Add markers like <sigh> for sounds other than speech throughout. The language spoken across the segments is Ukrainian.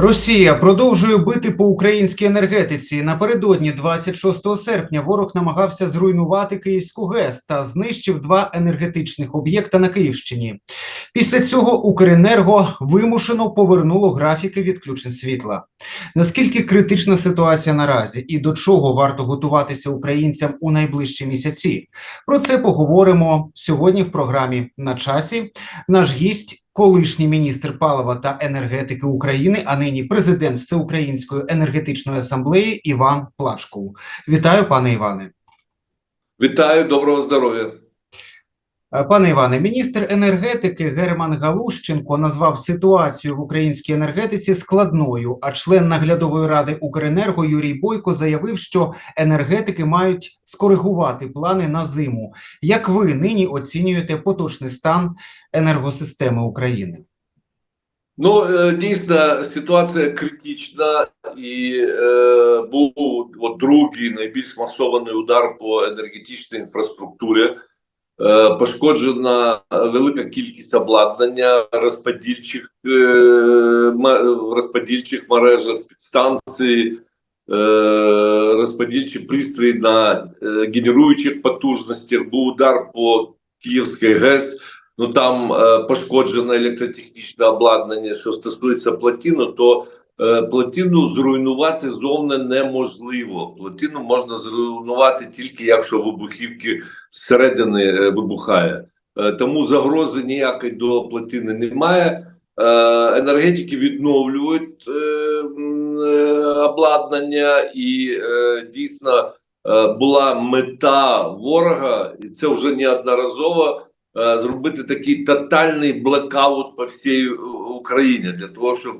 Росія продовжує бити по українській енергетиці. Напередодні, 26 серпня, ворог намагався зруйнувати Київську ГЕС та знищив два енергетичних об'єкта на Київщині. Після цього Укренерго вимушено повернуло графіки відключень світла. Наскільки критична ситуація наразі і до чого варто готуватися українцям у найближчі місяці? Про це поговоримо сьогодні в програмі на часі. Наш гість колишній міністр палива та енергетики України, а нині президент Всеукраїнської енергетичної асамблеї Іван Плашков. Вітаю, пане Іване. Вітаю, доброго здоров'я. Е, Пане Іване, міністр енергетики Герман Галущенко назвав ситуацію в українській енергетиці складною. А член наглядової ради Укренерго Юрій Бойко заявив, що енергетики мають скоригувати плани на зиму. Як ви нині оцінюєте поточний стан енергосистеми України? Ну, е, дійсно, ситуація критична, і е, був от, другий найбільш масований удар по енергетичній інфраструктурі. Е, пошкоджена велика кількість обладнання розподільчих е, розподільчих мережах, підстанцій, е, розподільчі пристрої на генеруючих потужностях. Був удар по Київській ГЕС. Ну там пошкоджене електротехнічне обладнання. Що стосується плотіну, то е, плотіну зруйнувати зовне неможливо. Плотіну можна зруйнувати тільки якщо вибухівки зсередини е, вибухає. Е, тому загрози ніякої до плотини немає. Енергетики відновлюють обладнання, і дійсно була мета ворога, і це вже неодноразово зробити такий тотальний блекаут по всій Україні для того, щоб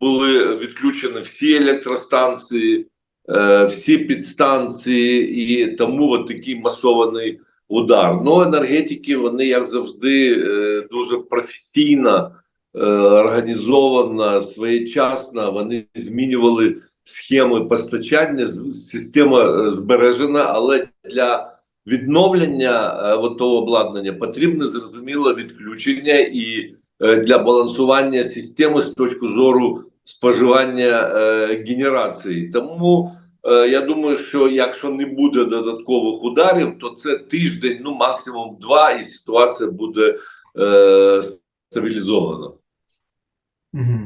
були відключені всі електростанції, е, всі підстанції, і тому от такий масований удар. Ну, енергетики вони, як завжди, е, дуже професійно, е, організовано, своєчасно. Вони змінювали схеми постачання. Система е, збережена, але для відновлення е, того обладнання потрібне зрозуміло відключення і е, для балансування системи з точки зору споживання е, генерації. Тому е, я думаю, що якщо не буде додаткових ударів, то це тиждень, ну максимум два, і ситуація буде е, стабілізована. Угу.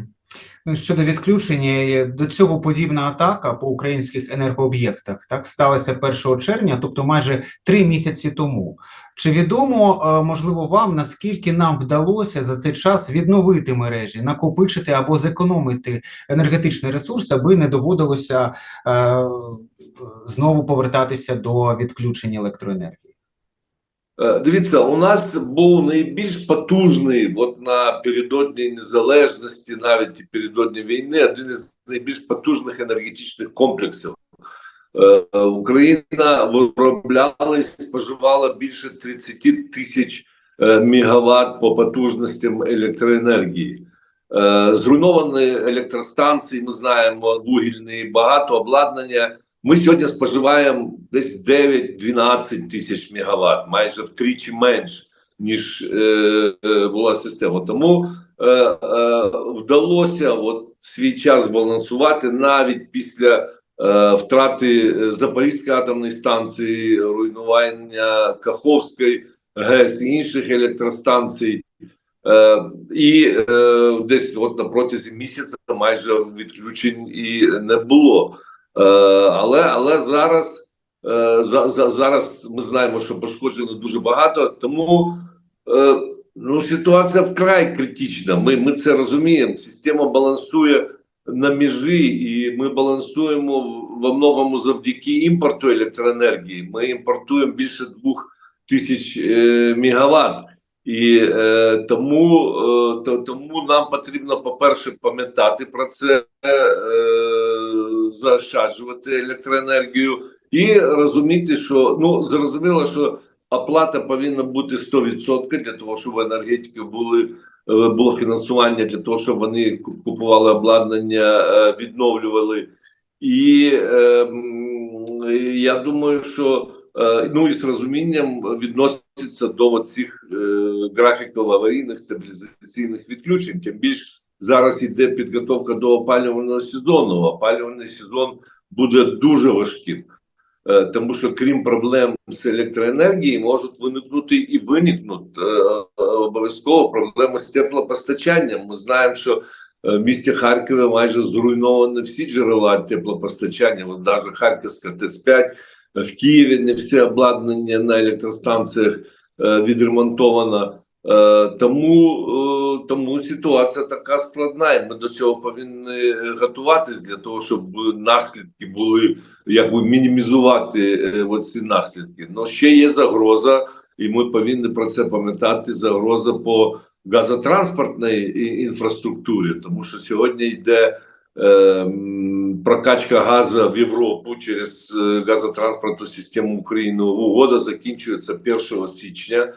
Ну, щодо відключення, е, до цього подібна атака по українських енергооб'єктах так сталася 1 червня, тобто майже три місяці тому. Чи відомо, е, можливо, вам наскільки нам вдалося за цей час відновити мережі, накопичити або зекономити енергетичний ресурс, аби не доводилося е, знову повертатися до відключення електроенергії? Е, Дивіться, у нас був найбільш потужний, от напередодні незалежності, навіть і передодні війни, один із найбільш потужних енергетичних комплексів. Е, Україна виробляла і споживала більше 30 тисяч е, мегаватт по потужностям електроенергії. Зруйновані електростанції, ми знаємо, вугільні, багато обладнання. Ми сьогодні споживаємо десь 9-12 тисяч мегаватт, майже втричі менш, ніж е, е, була система. Тому е, е, вдалося от свій час балансувати навіть після е, втрати е, Запорізької атомної станції, руйнування Каховської ГЕС і інших електростанцій. Е, і е, десь от на протязі місяця майже відключень і не було. Е, але але зараз е, за, за, зараз ми знаємо, що пошкоджено дуже багато, тому е, ну, ситуація вкрай критична. Ми, ми це розуміємо. Система балансує на межі, і ми балансуємо во многому завдяки імпорту електроенергії. Ми імпортуємо більше двох тисяч е, мегаватт. І е, тому, е, то, тому нам потрібно, по-перше, пам'ятати про це, е, заощаджувати електроенергію і розуміти, що ну зрозуміло, що оплата повинна бути 100% для того, щоб в енергетики були е, було фінансування для того, щоб вони купували обладнання, е, відновлювали. І е, я думаю, що е, ну і з розумінням відноситься до цих графіків аварійних стабілізаційних відключень. Тим більш зараз йде підготовка до опалювального сезону. Опалювальний сезон буде дуже важким. Е, Тому що крім проблем з електроенергією, можуть виникнути і виникнуть е, е, обов'язково проблеми з теплопостачанням. Ми знаємо, що в місті Харкові майже зруйновані всі джерела теплопостачання. Ось навіть Харківська ТЕС-5, в Києві не всі обладнання на електростанціях відремонтовано. Е, тому, е, тому ситуація така складна, і ми до цього повинні готуватись для того, щоб наслідки були якби мінімізувати е, оці наслідки. Ну ще є загроза, і ми повинні про це пам'ятати. Загроза по газотранспортній інфраструктурі, тому що сьогодні йде е, прокачка газу в Європу через газотранспортну систему України. Угода закінчується 1 січня.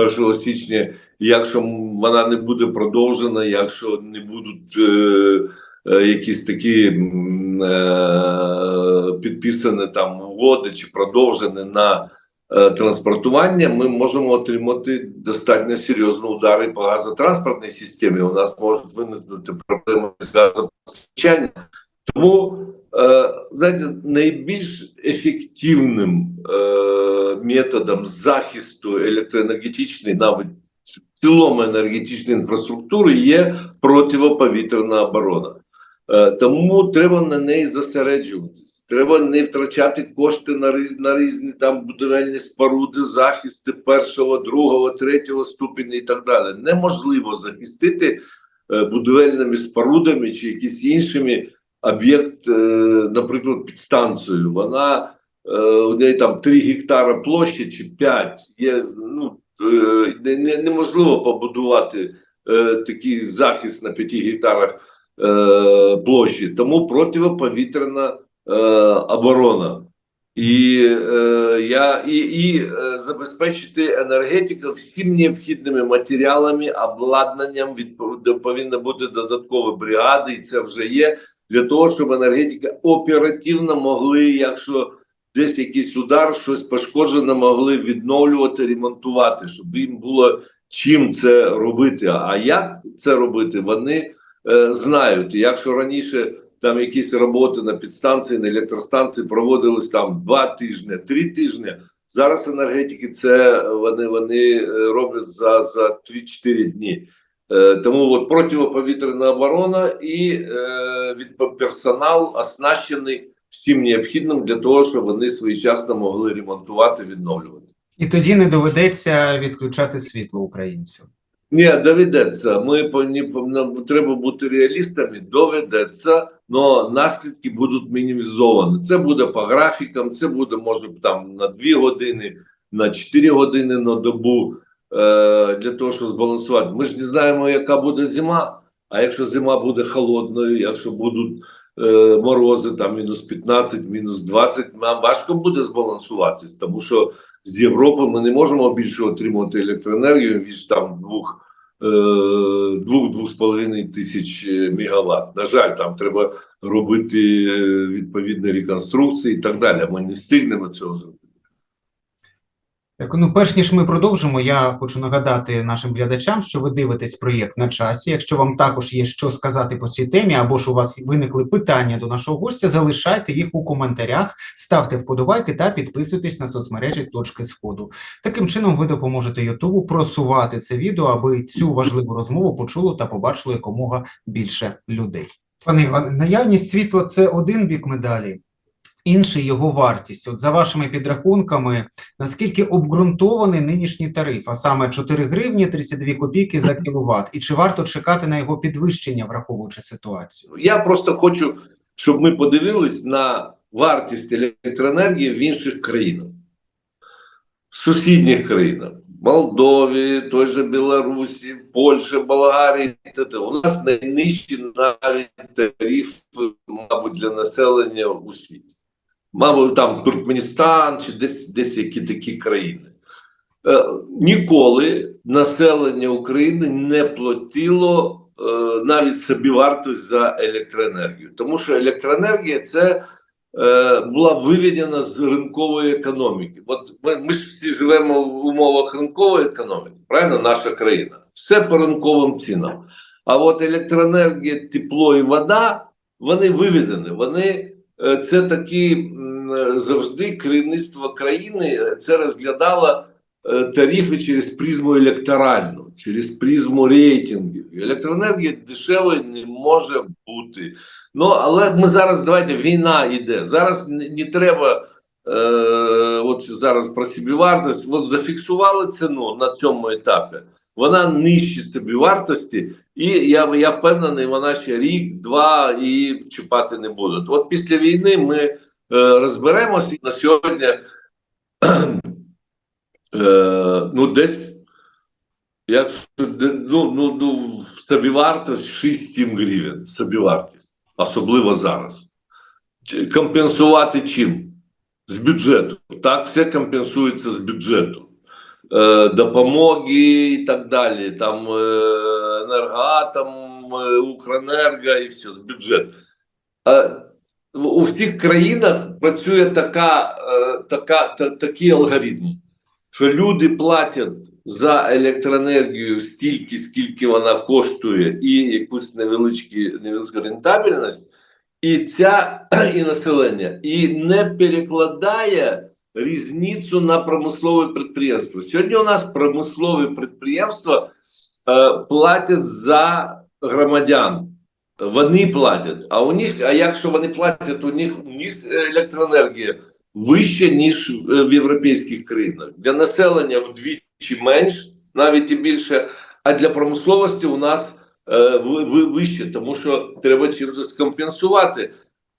1 січня, якщо вона не буде продовжена, якщо не будуть е, е, якісь такі е, підписані там угоди чи продовжені на е, транспортування, ми можемо отримати достатньо серйозні удари по газотранспортній системі. У нас можуть виникнути проблеми з газопостачанням. Тому, е, знаєте, найбільш ефективним е, методом захисту електроенергетичної, навіть в цілому енергетичної інфраструктури є противоповітряна оборона. Е, тому треба на неї зосереджуватись. Треба не втрачати кошти на різ, на різні там будівельні споруди, захисти першого, другого, третього ступеня і так далі. Неможливо захистити будівельними спорудами чи якісь іншими об'єкт, е, наприклад, підстанцію. Вона е, у неї там 3 гектара площі чи 5. Є ну е, не, не- неможливо побудувати такий захист на 5 гектарах площі, тому противоповітряна е, оборона. І, я, і, і забезпечити енергетику всім необхідними матеріалами, обладнанням відпов- повинні бути додаткові бригади, і це вже є для того, щоб енергетика оперативно могли, якщо десь якийсь удар, щось пошкоджене, могли відновлювати, ремонтувати, щоб їм було чим це робити. А як це робити, вони е, знають. Якщо раніше там якісь роботи на підстанції, на електростанції проводились там два тижні, три тижні. Зараз енергетики це вони, вони е, роблять за, за 3-4 дні. Е, Тому от противоповітряна оборона і е, від персонал оснащений всім необхідним для того, щоб вони своєчасно могли ремонтувати, відновлювати. І тоді не доведеться відключати світло українцям. Ні, доведеться. Ми по ні по- нам треба бути реалістами. Доведеться, але наслідки будуть мінімізовані. Це буде по графікам, це буде може там на 2 години, на 4 години на добу е, для того, щоб збалансувати. Ми ж не знаємо, яка буде зима. А якщо зима буде холодною, якщо будуть е, морози, там мінус 15, мінус 20, нам важко буде збалансуватись, тому що з Європи ми не можемо більше отримувати електроенергію ніж там двох е, двох-двох з половиною тисяч е, мегаватт. На жаль, там треба робити е, відповідні реконструкції і так далі. Ми не встигнемо цього зробити. Ну, перш ніж ми продовжимо, я хочу нагадати нашим глядачам, що ви дивитесь проєкт на часі. Якщо вам також є що сказати по цій темі, або ж у вас виникли питання до нашого гостя, залишайте їх у коментарях, ставте вподобайки та підписуйтесь на соцмережі точки сходу. Таким чином, ви допоможете Ютубу просувати це відео, аби цю важливу розмову почуло та побачило якомога більше людей. Пане Іване, наявність світла це один бік медалі. Інший його вартість. От за вашими підрахунками, наскільки обґрунтований нинішній тариф, а саме 4 гривні 32 копійки за <laughs> кіловат, і чи варто чекати на його підвищення, враховуючи ситуацію? Я просто хочу, щоб ми подивились на вартість електроенергії в інших країнах, в сусідніх країнах. Молдові, той же Білорусі, Польщі, Болгарії. т.т. У нас найнижчі навіть тарифи, мабуть, для населення у світі. Мабуть, там Туркменістан чи десь, десь які такі країни. Е, ніколи населення України не платило е, навіть собівартість за електроенергію. Тому що електроенергія це е, була виведена з ринкової економіки. От ми, ми ж всі живемо в умовах ринкової економіки, правильно? Наша країна. Все по ринковим цінам. А от електроенергія, тепло і вода вони виведені. Вони це такі е, завжди керівництво країни е, це розглядало е, тарифи через призму електоральну, через призму рейтингів. Електроенергія дешевою не може бути. Ну але ми зараз давайте війна йде. Зараз не, треба. Е, от зараз про собівартість, от зафіксували ціну на цьому етапі. Вона нижче собівартості, і я, я впевнений, вона ще рік, два і чіпати не будуть. От після війни ми е, розберемося на сьогодні. <clears throat> Е, ну, десь як ну, ну, ну, собівартість 6-7 гривень. Собівартість, особливо зараз. Компенсувати чим? З бюджету. Так, все компенсується з бюджету. Е, допомоги і так далі. Там е, енергоатом, е, Укренерго і все з бюджету. У всіх країнах працює така, така, та, такий алгоритм, що люди платять за електроенергію стільки, скільки вона коштує, і якусь невеличку, невеличку рентабельність, і ця <clears throat> і населення і не перекладає різницю на промислове підприємство. Сьогодні у нас промислові підприємства е, платять за громадян. Вони платять. А у них, а якщо вони платять, у них у них електроенергія вища, ніж е, в європейських країнах. Для населення вдвічі менш, навіть і більше, а для промисловості у нас е, ви- ви- вище, тому що треба чимось скомпенсувати.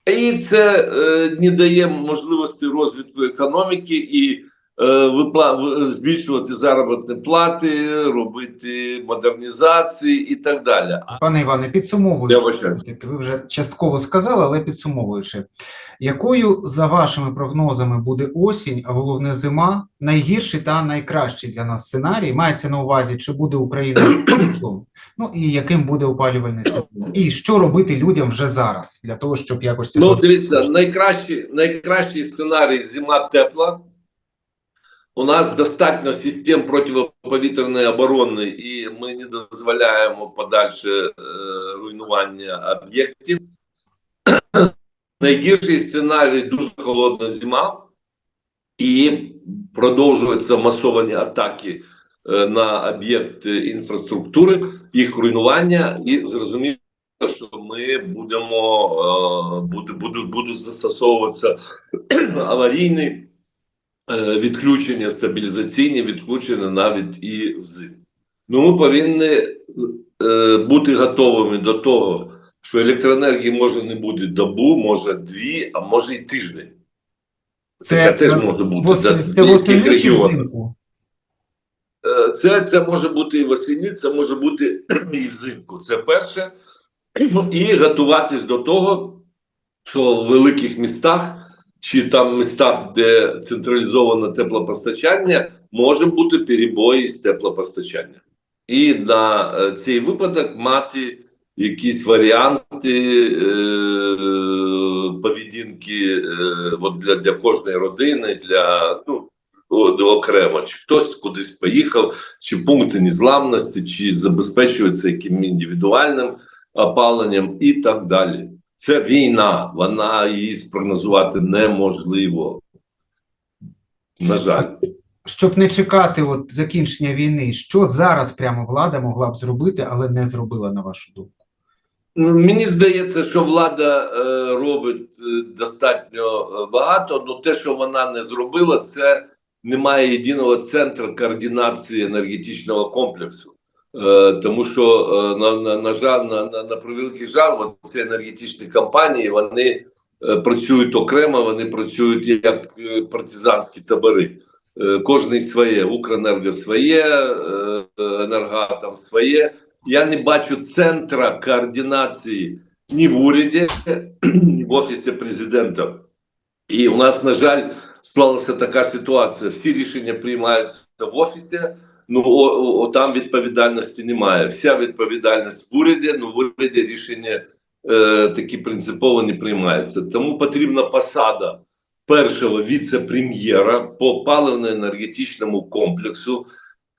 І це е, не дає можливості розвитку економіки і збільшувати заробітні плати, робити модернізації і так далі. Пане Іване, підсумовуючи, ви вже частково сказали, але підсумовуючи, якою за вашими прогнозами буде осінь, а головне зима, найгірший та найкращий для нас сценарій? Мається на увазі, чи буде Україна світлом, ну і яким буде опалювальний сезон? І що робити людям вже зараз для того, щоб якось Ну, дивіться, найкращий, найкращий сценарій зима тепла. У нас достатньо систем протиповітряної оборони, і ми не дозволяємо подальше е, руйнування об'єктів. <clears throat> Найгірший сценарій дуже холодна зима, і продовжуються масовані атаки е, на об'єкти інфраструктури, їх руйнування, і зрозуміло, що ми будемо е, буде, будуть, будуть застосовуватися <clears throat> аварійні е, відключення, стабілізаційні відключення навіть і взимку. Ну, ми повинні е, бути готовими до того, що електроенергії може не бути добу, може дві, а може й тиждень. Це теж може бути Вос... для це деяких регіонів. Е, Це, це може бути і восени, це може бути <clears throat> і взимку. Це перше. Ну, І готуватись до того, що в великих містах чи там містах, де централізоване теплопостачання, може бути перебої з теплопостачанням. І на е, цей випадок мати якісь варіанти е, поведінки е, от для, для кожної родини, для ну, окремо, чи хтось кудись поїхав, чи пункти незламності, чи забезпечується яким індивідуальним опаленням і так далі. Це війна, вона її спрогнозувати неможливо. На жаль. Щоб не чекати от закінчення війни, що зараз прямо влада могла б зробити, але не зробила, на вашу думку? Ну, Мені здається, що влада е, робить е, достатньо е, багато, але те, що вона не зробила, це немає єдиного центру координації енергетичного комплексу. Е, тому що е, на, на, на жаль, на, на, на превеликий жаль, ці енергетичні компанії вони е, працюють окремо, вони працюють як партизанські табори. Кожний своє, Укренерго своє, е, енергоатом своє. Я не бачу центра координації ні в уряді, <clears throat> ні в офісі президента. І у нас, на жаль, склалася така ситуація. Всі рішення приймаються в офісі, ну о, о, там відповідальності немає. Вся відповідальність в уряді, ну в уряді рішення е, такі принципово не приймаються. Тому потрібна посада першого віце-прем'єра по паливно-енергетичному комплексу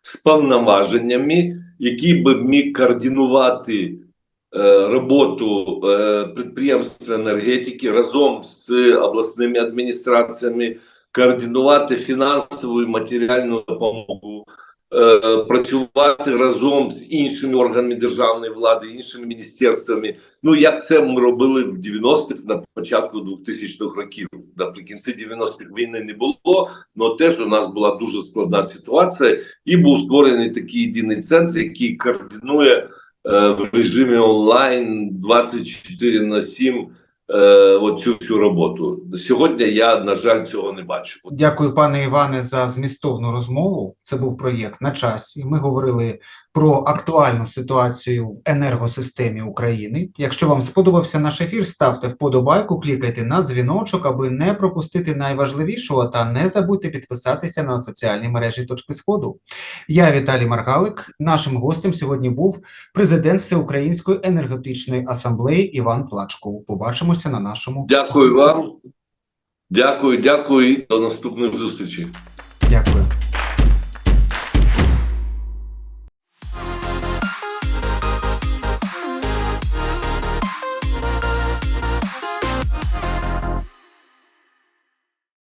з повноваженнями, який би міг координувати е, роботу е, підприємств енергетики разом з обласними адміністраціями, координувати фінансову і матеріальну допомогу, працювати разом з іншими органами державної влади, іншими міністерствами. Ну як це ми робили в 90-х, на початку 2000-х років. Наприкінці 90-х війни не було, але теж у нас була дуже складна ситуація, і був створений такий єдиний центр, який координує е, в режимі онлайн 24 на 7 е, оцю всю роботу. Сьогодні я, на жаль, цього не бачу. Дякую, пане Іване, за змістовну розмову. Це був проєкт на часі. Ми говорили про актуальну ситуацію в енергосистемі України. Якщо вам сподобався наш ефір, ставте вподобайку, клікайте на дзвіночок, аби не пропустити найважливішого, та не забудьте підписатися на соціальні мережі точки сходу. Я Віталій Маргалик. Нашим гостем сьогодні був президент Всеукраїнської енергетичної асамблеї Іван Плачков. Побачимося на нашому. Дякую вам. Дякую, дякую і до наступних зустрічей. Дякую.